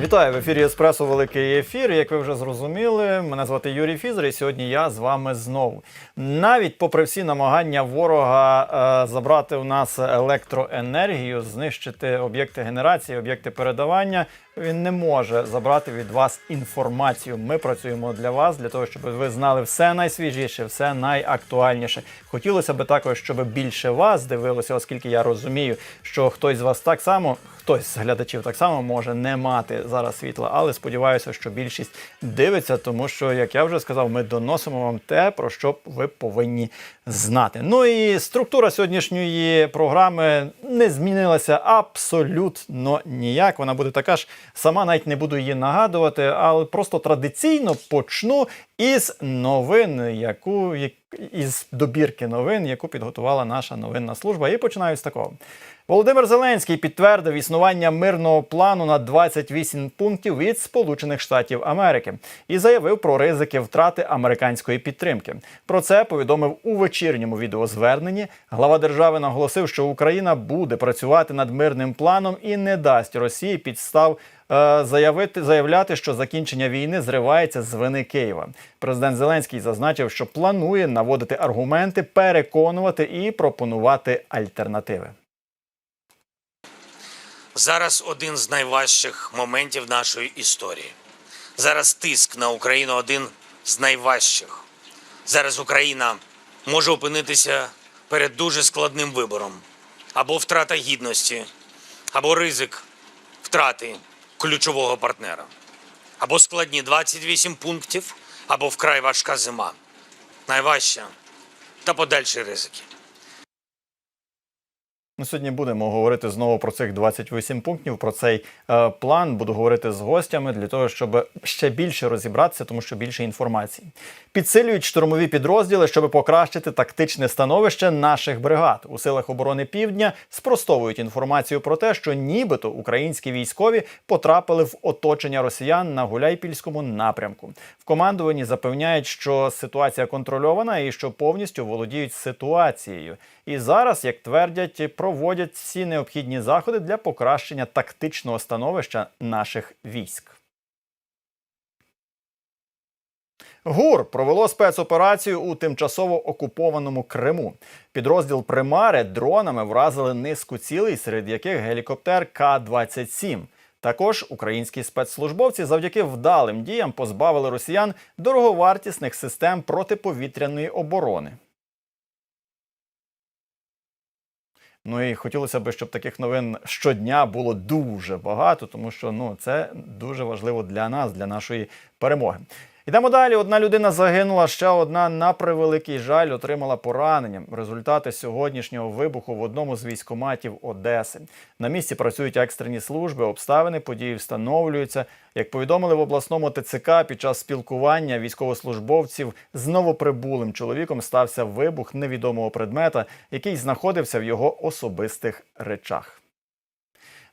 Вітаю в ефірі Еспресо Великий ефір. Як ви вже зрозуміли, мене звати Юрій Фізер, і сьогодні я з вами знову. Навіть попри всі намагання ворога е, забрати у нас електроенергію, знищити об'єкти генерації, об'єкти передавання, він не може забрати від вас інформацію. Ми працюємо для вас, для того, щоб ви знали все найсвіжіше, все найактуальніше. Хотілося б також, щоб більше вас дивилося, оскільки я розумію, що хтось з вас так само. Хтось з глядачів так само може не мати зараз світла, але сподіваюся, що більшість дивиться, тому що, як я вже сказав, ми доносимо вам те, про що ви повинні знати. Ну і структура сьогоднішньої програми не змінилася абсолютно ніяк. Вона буде така ж сама, навіть не буду її нагадувати, але просто традиційно почну із новин, яку як- із добірки новин, яку підготувала наша новинна служба. І починаю з такого. Володимир Зеленський підтвердив існування мирного плану на 28 пунктів від Сполучених Штатів Америки і заявив про ризики втрати американської підтримки. Про це повідомив у вечірньому відеозверненні. Глава держави наголосив, що Україна буде працювати над мирним планом і не дасть Росії підстав заявити заявляти, що закінчення війни зривається з вини Києва. Президент Зеленський зазначив, що планує наводити аргументи, переконувати і пропонувати альтернативи. Зараз один з найважчих моментів нашої історії. Зараз тиск на Україну один з найважчих. Зараз Україна може опинитися перед дуже складним вибором: або втрата гідності, або ризик втрати ключового партнера, або складні 28 пунктів, або вкрай важка зима. Найважча та подальші ризики. Ми сьогодні будемо говорити знову про цих 28 пунктів, про цей е, план. Буду говорити з гостями для того, щоб ще більше розібратися, тому що більше інформації. Підсилюють штурмові підрозділи, щоб покращити тактичне становище наших бригад. У силах оборони Півдня спростовують інформацію про те, що нібито українські військові потрапили в оточення росіян на Гуляйпільському напрямку. В командуванні запевняють, що ситуація контрольована і що повністю володіють ситуацією. І зараз, як твердять, проводять всі необхідні заходи для покращення тактичного становища наших військ. ГУР провело спецоперацію у тимчасово окупованому Криму. Підрозділ Примари дронами вразили низку цілей, серед яких гелікоптер К-27. Також українські спецслужбовці завдяки вдалим діям позбавили росіян дороговартісних систем протиповітряної оборони. Ну і хотілося б, щоб таких новин щодня було дуже багато, тому що ну це дуже важливо для нас, для нашої перемоги. Йдемо далі. Одна людина загинула, ще одна на превеликий жаль отримала поранення. Результати сьогоднішнього вибуху в одному з військоматів Одеси. На місці працюють екстрені служби, обставини події встановлюються. Як повідомили в обласному ТЦК, під час спілкування військовослужбовців з новоприбулим чоловіком стався вибух невідомого предмета, який знаходився в його особистих речах.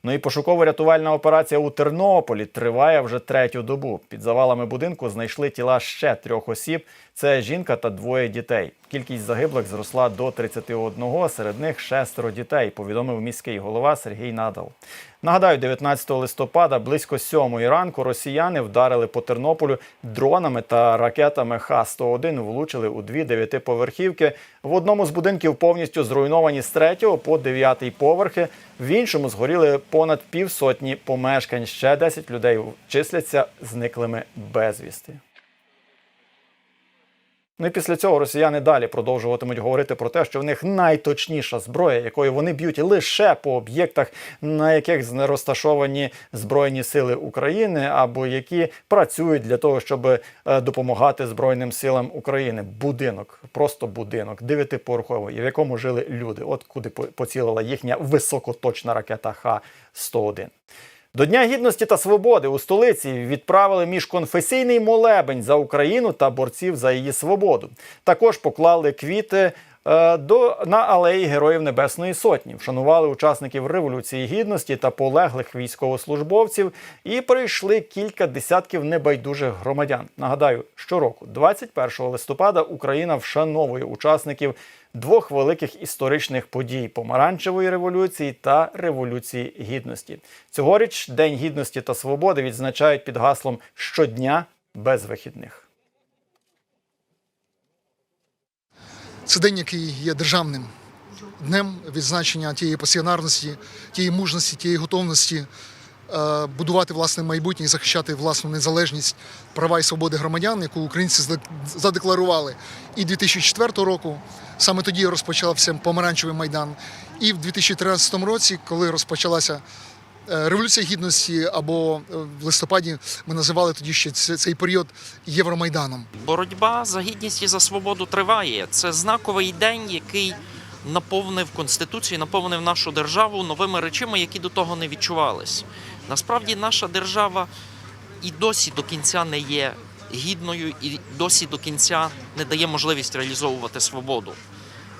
Ну і пошуково-рятувальна операція у Тернополі триває вже третю добу. Під завалами будинку знайшли тіла ще трьох осіб. Це жінка та двоє дітей. Кількість загиблих зросла до 31, серед них шестеро дітей, повідомив міський голова Сергій Надал. Нагадаю, 19 листопада близько сьомої ранку росіяни вдарили по Тернополю дронами та ракетами Х-101 влучили у дві дев'ятиповерхівки. В одному з будинків повністю зруйновані з третього по дев'ятий поверхи. В іншому згоріли понад півсотні помешкань. Ще 10 людей числяться зниклими безвісти. Ну і після цього росіяни далі продовжуватимуть говорити про те, що в них найточніша зброя, якою вони б'ють лише по об'єктах, на яких розташовані збройні сили України, або які працюють для того, щоб е, допомагати Збройним силам України. Будинок, просто будинок, дев'ятиповерховий, в якому жили люди. От куди поцілила їхня високоточна ракета Х-101. До Дня гідності та свободи у столиці відправили міжконфесійний молебень за Україну та борців за її свободу. Також поклали квіти е, до на алеї Героїв Небесної Сотні, вшанували учасників Революції Гідності та полеглих військовослужбовців і прийшли кілька десятків небайдужих громадян. Нагадаю, щороку, 21 листопада, Україна вшановує учасників двох великих історичних подій помаранчевої революції та революції гідності. Цьогоріч День гідності та свободи відзначають під гаслом щодня без вихідних. Це день, який є державним днем відзначення тієї пасіонарності, тієї мужності, тієї готовності будувати власне майбутнє і захищати власну незалежність, права і свободи громадян, яку українці задекларували і 2004 року. Саме тоді розпочався помаранчевий майдан. І в 2013 році, коли розпочалася е, революція гідності, або е, в листопаді ми називали тоді ще цей період Євромайданом. Боротьба за гідність і за свободу триває. Це знаковий день, який наповнив конституцію, наповнив нашу державу новими речами, які до того не відчувались. Насправді, наша держава і досі до кінця не є гідною, і досі до кінця не дає можливість реалізовувати свободу.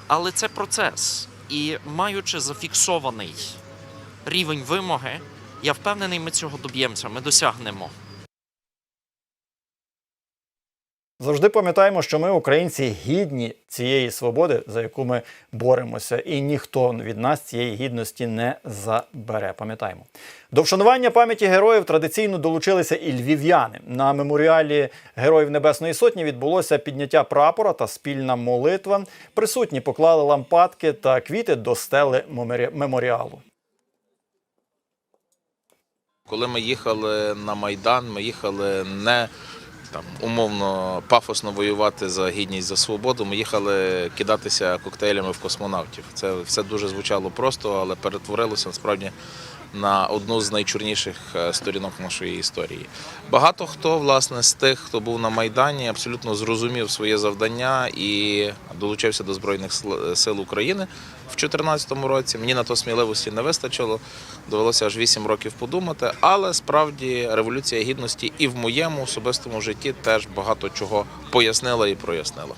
Але це процес. І маючи зафіксований рівень вимоги, я впевнений, ми цього доб'ємося, ми досягнемо. Завжди пам'ятаємо, що ми, українці, гідні цієї свободи, за яку ми боремося, і ніхто від нас цієї гідності не забере. Пам'ятаємо. До вшанування пам'яті героїв традиційно долучилися і львів'яни. На меморіалі Героїв Небесної Сотні відбулося підняття прапора та спільна молитва. Присутні поклали лампадки та квіти до стели меморіалу. Коли ми їхали на Майдан, ми їхали не там умовно пафосно воювати за гідність за свободу. Ми їхали кидатися коктейлями в космонавтів. Це все дуже звучало просто, але перетворилося насправді на одну з найчорніших е, сторінок нашої історії. Багато хто власне з тих, хто був на майдані, абсолютно зрозумів своє завдання і долучився до збройних Сил- сил України в 2014 році. Мені на то сміливості не вистачило. Довелося аж 8 років подумати. Але справді революція гідності і в моєму особистому житті теж багато чого пояснила і прояснила.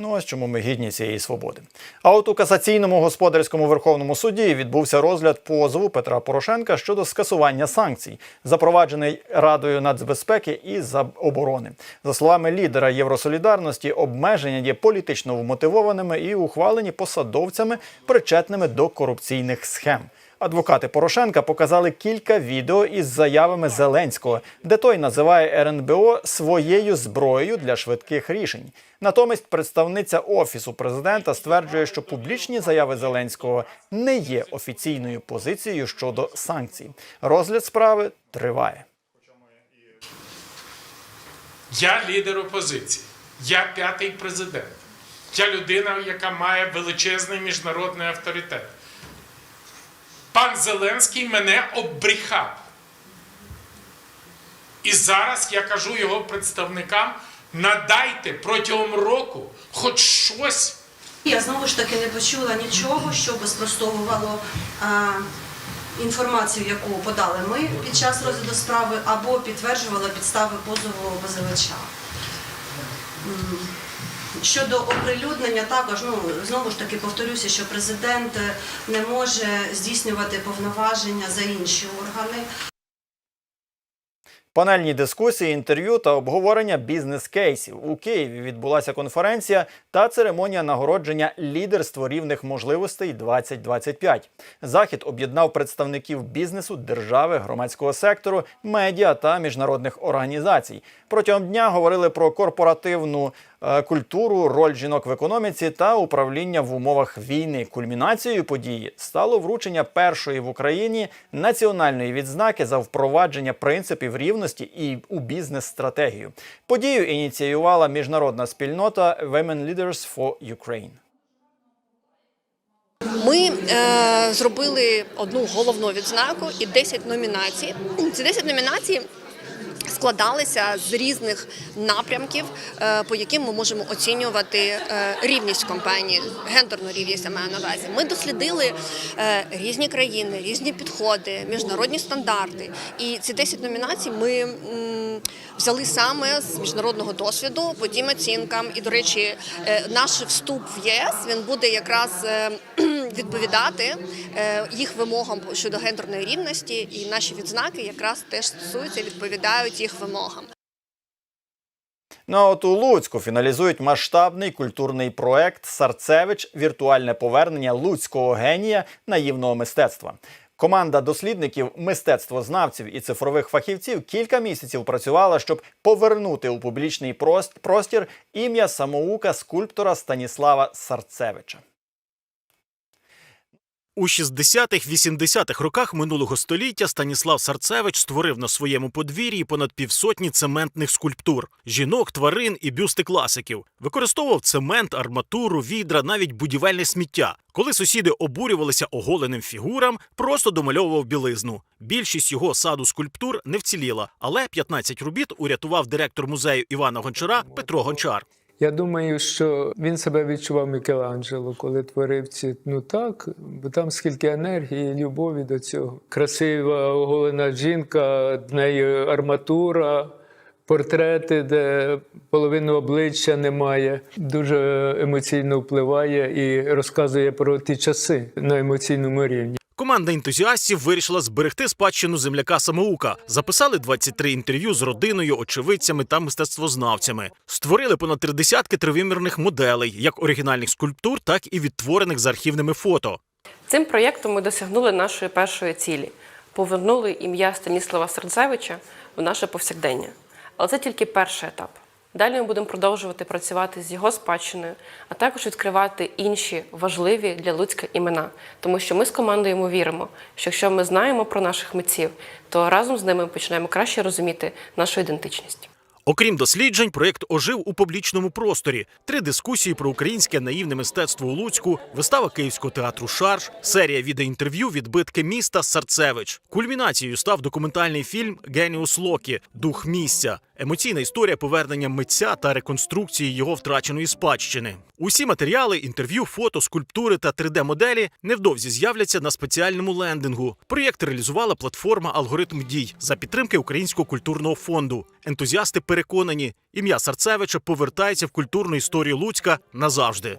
Ну ось чому ми гідні цієї свободи. А от у касаційному господарському верховному суді відбувся розгляд позову Петра Порошенка щодо скасування санкцій, запроваджений Радою нацбезпеки і оборони. За словами лідера Євросолідарності, обмеження є політично вмотивованими і ухвалені посадовцями, причетними до корупційних схем. Адвокати Порошенка показали кілька відео із заявами Зеленського, де той називає РНБО своєю зброєю для швидких рішень. Натомість представниця офісу президента стверджує, що публічні заяви Зеленського не є офіційною позицією щодо санкцій. Розгляд справи триває. Я лідер опозиції, я п'ятий президент. Я людина, яка має величезний міжнародний авторитет. Пан Зеленський мене оббрехав. І зараз я кажу його представникам: надайте протягом року хоч щось. Я знову ж таки не почула нічого, що би спростовувало а, інформацію, яку подали ми під час розгляду справи, або підтверджувало підстави позову ОБЗВЧ. Щодо оприлюднення, також ну знову ж таки повторюся, що президент е, не може здійснювати повноваження за інші органи. Панельні дискусії, інтерв'ю та обговорення бізнес-кейсів. У Києві відбулася конференція та церемонія нагородження лідерство рівних можливостей 2025. Захід об'єднав представників бізнесу, держави, громадського сектору, медіа та міжнародних організацій. Протягом дня говорили про корпоративну культуру, роль жінок в економіці та управління в умовах війни. Кульмінацією події стало вручення першої в Україні національної відзнаки за впровадження принципів рівності і у бізнес-стратегію. Подію ініціювала міжнародна спільнота Women Leaders for Ukraine. Ми е, зробили одну головну відзнаку і 10 номінацій. Ці 10 номінацій складалися з різних напрямків, е, по яким ми можемо оцінювати е, рівність компанії, гендерну рівність я маю на увазі. Ми дослідили е, різні країни, різні підходи, міжнародні стандарти. І ці 10 номінацій ми взяли саме з міжнародного досвіду по тим оцінкам. І, до речі, наш вступ в ЄС він буде якраз відповідати е, їх вимогам щодо гендерної рівності, і наші відзнаки якраз теж стосуються, відповідають їх вимогам. Ну от у Луцьку фіналізують масштабний культурний проект Сарцевич віртуальне повернення луцького генія наївного мистецтва. Команда дослідників, мистецтвознавців і цифрових фахівців кілька місяців працювала, щоб повернути у публічний прост- простір ім'я самоука скульптора Станіслава Сарцевича. У 60-х-80-х роках минулого століття Станіслав Сарцевич створив на своєму подвір'ї понад півсотні цементних скульптур, жінок, тварин і бюсти класиків. Використовував цемент, арматуру, відра, навіть будівельне сміття. Коли сусіди обурювалися оголеним фігурам, просто домальовував білизну. Більшість його саду скульптур не вціліла, але 15 робіт урятував директор музею Івана Гончара Петро Гончар. Я думаю, що він себе відчував Мікеланджело, коли творив ці. Ну так, бо там скільки енергії, любові до цього. Красива оголена жінка, в неї арматура, портрети, де половини обличчя немає. Дуже емоційно впливає і розказує про ті часи на емоційному рівні. Команда ентузіастів вирішила зберегти спадщину земляка самоука. Записали 23 інтерв'ю з родиною, очевидцями та мистецтвознавцями. Створили понад три десятки тривимірних моделей, як оригінальних скульптур, так і відтворених з архівними фото. Цим проєктом ми досягнули нашої першої цілі повернули ім'я Станіслава Сердзевича в наше повсякдення. Але це тільки перший етап. Далі ми будемо продовжувати працювати з його спадщиною, а також відкривати інші важливі для Луцька імена. Тому що ми з командою йому віримо, що якщо ми знаємо про наших митців, то разом з ними починаємо краще розуміти нашу ідентичність. Окрім досліджень, проєкт ожив у публічному просторі. Три дискусії про українське наївне мистецтво у Луцьку, вистава Київського театру Шарж, серія відеоінтерв'ю відбитки міста Сарцевич. Кульмінацією став документальний фільм Геніус Локі Дух місця. Емоційна історія повернення митця та реконструкції його втраченої спадщини. Усі матеріали, інтерв'ю, фото, скульптури та 3D-моделі невдовзі з'являться на спеціальному лендингу. Проєкт реалізувала платформа Алгоритм дій за підтримки Українського культурного фонду. Ентузіасти переконані, ім'я Сарцевича повертається в культурну історію Луцька назавжди.